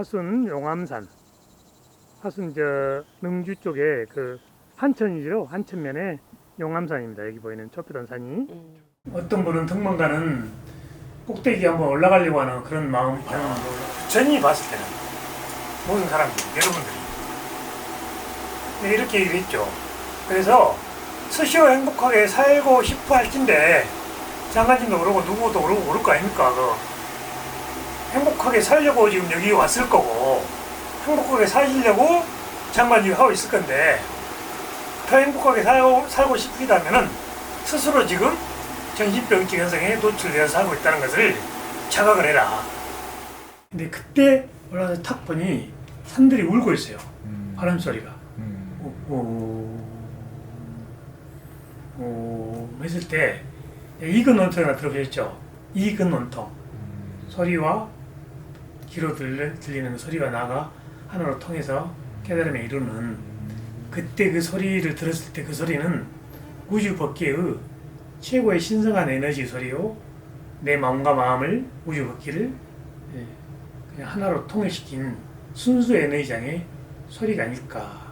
화순 용암산. 화순 저 능주 쪽에 그 한천이죠. 한천면에 용암산입니다. 여기 보이는 좁히던 산이. 음. 어떤 분은 등반가는 꼭대기 한번 올라가려고 하는 그런 마음 반응도 전이 봤을 때는 모든 사람들이 여러분들이 네, 이렇게 얘기를 했죠. 그래서 스시로 행복하게 살고 싶어 할진데 장관님도 그러고 누구도 그러고 그럴 거 아닙니까? 그 행복하게 살려고 지금 여기 왔을 거고 행복하게 사시려고 장관님이 하고 있을 건데 더 행복하게 살고, 살고 싶다면은 스스로 지금 정신병증 현상에 노출되어서 하고 있다는 것을 자각을 해라. 근데 그때 올라가서 탁 보니 산들이 울고 있어요. 바람 소리가. 오, 오, 오, 했을 때 이근 원통이라 들어보셨죠? 이근 원통 소리와 귀로 들리, 들리는 소리가 나가 하나로 통해서 깨달음에 이루는 그때 그 소리를 들었을 때 그 소리는 우주 법계의 최고의 신성한 에너지 소리요. 내 마음과 마음을 우주 법계를 예, 하나로 통일시킨 순수 에너지장의 소리가 아닐까